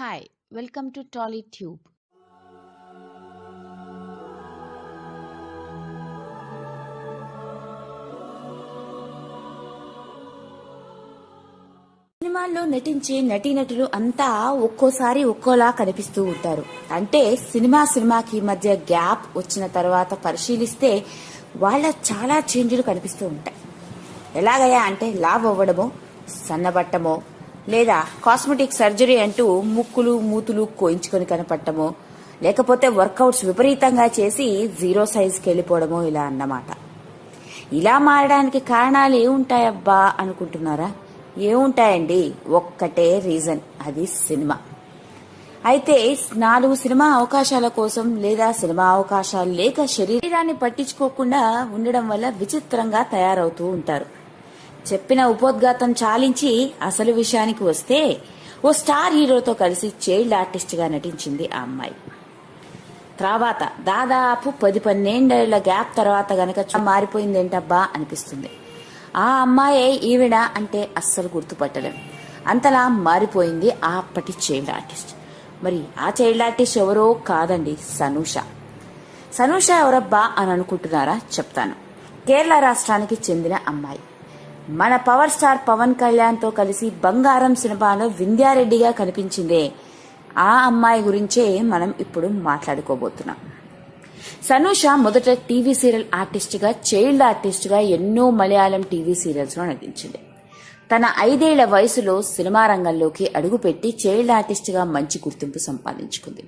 Hi, welcome to TollyTube. సినిమాల్లో నటించే నటీనటులు అంతా ఒక్కోసారి ఒక్కోలా కనిపిస్తూ ఉంటారు అంటే సినిమా సినిమాకి మధ్య గ్యాప్ వచ్చిన తర్వాత పరిశీలిస్తే వాళ్ళ చాలా చేంజ్లు కనిపిస్తూ ఉంటాయి ఎలాగయా అంటే లావ్ అవ్వడమో సన్నబట్టమో లేదా కాస్మెటిక్ సర్జరీ అంటూ ముక్కులు మూతులు కోయించుకొని కనపడటమో లేకపోతే వర్కౌట్స్ విపరీతంగా చేసి జీరో సైజ్కి వెళ్ళిపోవడమో ఇలా అన్నమాట. ఇలా మారడానికి కారణాలు ఏముంటాయబ్బా అనుకుంటున్నారా? ఏముంటాయండి? ఒక్కటే రీజన్ అది సినిమా. అయితే నాలుగు సినిమా అవకాశాల కోసం లేదా సినిమా అవకాశాలు లేక శరీరాన్ని పట్టించుకోకుండా ఉండడం వల్ల విచిత్రంగా తయారవుతూ ఉంటారు. చెప్పిన ఉపోద్ఘాతం చాలించి అసలు విషయానికి వస్తే ఓ స్టార్ హీరోతో కలిసి చైల్డ్ ఆర్టిస్ట్గా నటించింది ఆ అమ్మాయి. తర్వాత దాదాపు పది పన్నెండేళ్ళ గ్యాప్ తర్వాత గనక మారిపోయింది మారిపోయిందేంటబ్బా అనిపిస్తుంది. ఆ అమ్మాయే ఈవిడ అంటే అస్సలు గుర్తుపట్టలేం. అంతలా మారిపోయింది ఆ అప్పటి చైల్డ్ ఆర్టిస్ట్. మరి ఆ చైల్డ్ ఆర్టిస్ట్ ఎవరో కాదండి సనూష. సనూష ఎవరబ్బా అని అనుకుంటున్నారా? చెప్తాను. కేరళ రాష్ట్రానికి చెందిన అమ్మాయి. మన పవర్ స్టార్ పవన్ కళ్యాణ్తో కలిసి బంగారం సినిమాలో వింధ్యారెడ్డిగా కనిపించిందే. ఆ అమ్మాయి గురించే మనం ఇప్పుడు మాట్లాడుకోబోతున్నాం. సనూష మొదట టీవీ సీరియల్ ఆర్టిస్ట్గా చైల్డ్ ఆర్టిస్ట్గా ఎన్నో మలయాళం టీవీ సీరియల్స్లో నటించింది. తన ఐదేళ్ళ వయసులో సినిమా రంగంలోకి అడుగుపెట్టి చైల్డ్ ఆర్టిస్ట్గా మంచి గుర్తింపు సంపాదించుకుంది.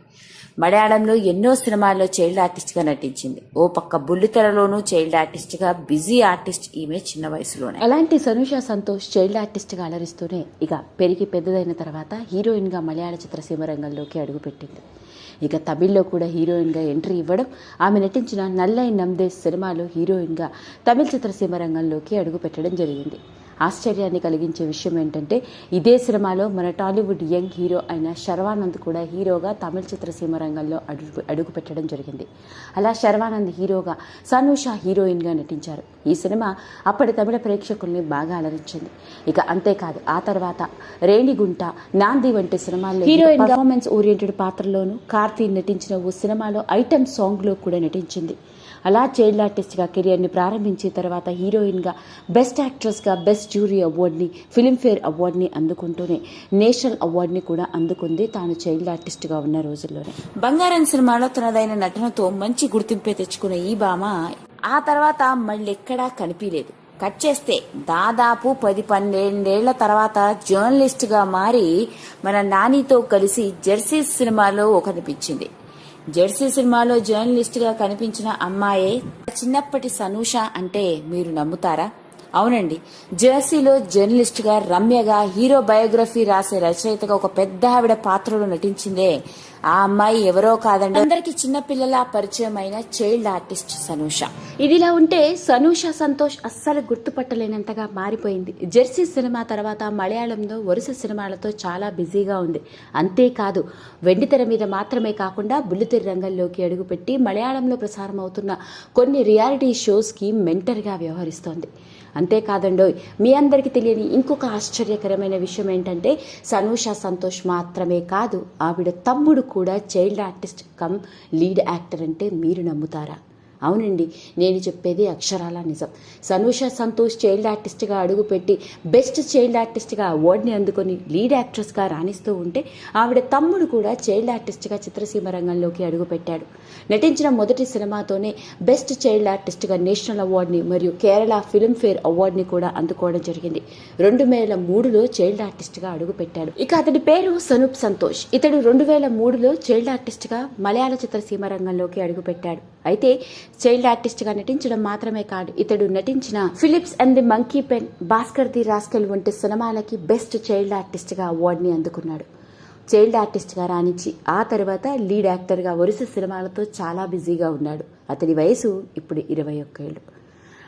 మలయాళంలో ఎన్నో సినిమాల్లో చైల్డ్ ఆర్టిస్ట్గా నటించింది. ఓ పక్క బుల్లితెరలోనూ చైల్డ్ ఆర్టిస్ట్గా బిజీ ఆర్టిస్ట్ ఈమె చిన్న వయసులోనే. అలాంటి సనుష సంతోష్ చైల్డ్ ఆర్టిస్ట్గా అలరిస్తూనే ఇక పెరిగి పెద్దదైన తర్వాత హీరోయిన్గా మలయాళ చిత్రసీమ రంగంలోకి అడుగుపెట్టింది. ఇక తమిళ్ళో కూడా హీరోయిన్గా ఎంట్రీ ఇవ్వడం ఆమె నటించిన నల్లై నమ్దేశ్ సినిమాలో హీరోయిన్గా తమిళ చిత్రసీమ రంగంలోకి అడుగుపెట్టడం జరిగింది. ఆశ్చర్యాన్ని కలిగించే విషయం ఏంటంటే ఇదే సినిమాలో మన టాలీవుడ్ యంగ్ హీరో అయిన శర్వానంద్ కూడా హీరోగా తమిళ చిత్రసీమ రంగంలో అడుగు అడుగుపెట్టడం జరిగింది. అలా శర్వానంద్ హీరోగా సనూష హీరోయిన్గా నటించారు. ఈ సినిమా అప్పటి తమిళ ప్రేక్షకుల్ని బాగా అలరించింది. ఇక అంతేకాదు ఆ తర్వాత రేణిగుంట నాంది వంటి సినిమాల్లో హీరోయిన్ పర్ఫార్మెన్స్ ఓరియంటెడ్ పాత్రలోను కార్తీ నటించిన ఓ సినిమాలో ఐటమ్ సాంగ్లో కూడా నటించింది. అలా చైల్డ్ ఆర్టిస్ట్గా కెరియర్ని ప్రారంభించిన తర్వాత హీరోయిన్గా బెస్ట్ యాక్ట్రెస్గా బెస్ట్ జ్యూరీ అవార్డ్ని ఫిల్మ్ఫేర్ అవార్డుని అందుకుంటూనే నేషనల్ అవార్డుని కూడా అందుకుంది తాను చైల్డ్ ఆర్టిస్ట్గా ఉన్న రోజుల్లోనే. బంగారం సినిమాలో తనదైన నటనతో మంచి గుర్తింపే తెచ్చుకున్న ఈ భామ ఆ తర్వాత మళ్ళెక్కడా కనిపించలేదు. కట్ చేస్తే దాదాపు పది పన్నెండేళ్ళ తర్వాత జర్నలిస్ట్గా మారి మన నానితో కలిసి జెర్సీ సినిమాలో కనిపించింది. జెర్సీ సినిమాలో జర్నలిస్ట్గా కనిపించిన అమ్మాయే చిన్నప్పటి సనూష అంటే మీరు నమ్ముతారా? అవునండి. జెర్సీలో జర్నలిస్ట్గా రమ్యగా హీరో బయోగ్రఫీ రాసే రచయితగా ఒక పెద్ద ఆవిడ పాత్రలో నటించిందే. ఆ అమ్మాయి ఎవరో కాదండి. అందరికి చిన్నపిల్లల పరిచయమైన చైల్డ్ ఆర్టిస్ట్ సనూష. ఇదిలా ఉంటే సనూష సంతోష్ అస్సలు గుర్తుపట్టలేనంతగా మారిపోయింది. జెర్సీ సినిమా తర్వాత మలయాళంలో వరుస సినిమాలతో చాలా బిజీగా ఉంది. అంతేకాదు వెండితెర మీద మాత్రమే కాకుండా బుల్లితెర రంగంలోకి అడుగుపెట్టి మలయాళంలో ప్రసారం అవుతున్న కొన్ని రియాలిటీ షోస్కి మెంటర్గా వ్యవహరిస్తోంది. అంతేకాదండోయ్ మీ అందరికీ తెలియని ఇంకొక ఆశ్చర్యకరమైన విషయం ఏంటంటే సనూష సంతోష్ మాత్రమే కాదు ఆవిడ తమ్ముడు కూడా child artist come lead actor అంటే మీరు నమ్ముతారా? అవునండి నేను చెప్పేది అక్షరాల నిజం. సనూష సంతోష్ చైల్డ్ ఆర్టిస్ట్గా అడుగుపెట్టి బెస్ట్ చైల్డ్ ఆర్టిస్ట్గా అవార్డుని అందుకొని లీడ్ యాక్ట్రెస్గా రాణిస్తూ ఉంటే ఆవిడ తమ్ముడు కూడా చైల్డ్ ఆర్టిస్ట్గా చిత్రసీమ రంగంలోకి అడుగుపెట్టాడు. నటించిన మొదటి సినిమాతోనే బెస్ట్ చైల్డ్ ఆర్టిస్ట్గా నేషనల్ అవార్డుని మరియు కేరళ ఫిల్మ్ఫేర్ అవార్డుని కూడా అందుకోవడం జరిగింది. రెండు వేల మూడులో చైల్డ్ ఆర్టిస్ట్గా అడుగుపెట్టాడు. ఇక అతడి పేరు సనూప్ సంతోష్. ఇతడు రెండు వేల మూడులో చైల్డ్ ఆర్టిస్ట్గా మలయాళ చిత్రసీమ రంగంలోకి అడుగుపెట్టాడు. అయితే చైల్డ్ ఆర్టిస్ట్గా నటించడం మాత్రమే కాదు ఇతడు నటించిన Philips and the monkey pen Bhaskar the rascal వంటి సినిమాలకి బెస్ట్ చైల్డ్ ఆర్టిస్ట్గా అవార్డుని అందుకున్నాడు. చైల్డ్ ఆర్టిస్ట్గా రాణించి ఆ తర్వాత లీడ్ యాక్టర్గా వరుస సినిమాలతో చాలా బిజీగా ఉన్నాడు. అతని వయసు ఇప్పుడు ఇరవై ఒక్క ఏళ్ళు.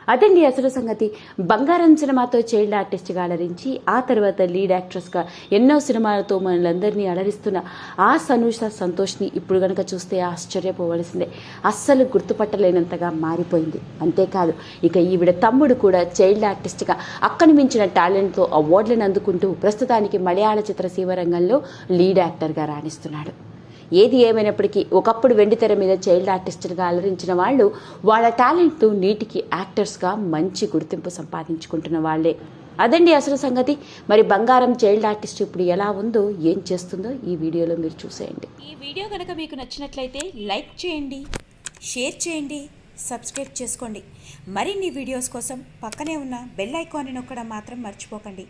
అదండి అసలు సంగతి. బంగారం సినిమాతో చైల్డ్ ఆర్టిస్ట్గా అలరించి ఆ తర్వాత లీడ్ యాక్ట్రెస్గా ఎన్నో సినిమాలతో మనలందరినీ అలరిస్తున్న ఆ సనూష సంతోష్ని ఇప్పుడు కనుక చూస్తే ఆశ్చర్యపోవలసిందే. అస్సలు గుర్తుపట్టలేనంతగా మారిపోయింది. అంతేకాదు ఇక ఈవిడ తమ్ముడు కూడా చైల్డ్ ఆర్టిస్ట్గా అక్కని మించిన టాలెంట్తో అవార్డులను అందుకుంటూ ప్రస్తుతానికి మలయాళ చిత్రసీమ రంగంలో లీడ్ యాక్టర్గా రాణిస్తున్నాడు. ఏది ఏమైనప్పటికీ ఒకప్పుడు వెండితెర మీద చైల్డ్ ఆర్టిస్ట్గా అలరించిన వాళ్ళు వాళ్ళ టాలెంట్తో నీటికి యాక్టర్స్గా మంచి గుర్తింపు సంపాదించుకుంటున్న వాళ్ళే. అదండి అసలు సంగతి. మరి బంగారం చైల్డ్ ఆర్టిస్ట్ ఇప్పుడు ఎలా ఉందో ఏం చేస్తుందో ఈ వీడియోలో మీరు చూసేయండి. ఈ వీడియో కనుక మీకు నచ్చినట్లయితే లైక్ చేయండి షేర్ చేయండి సబ్స్క్రైబ్ చేసుకోండి. మరిన్ని వీడియోస్ కోసం పక్కనే ఉన్న బెల్ ఐకాన్ని నొక్కడం మాత్రం మర్చిపోకండి.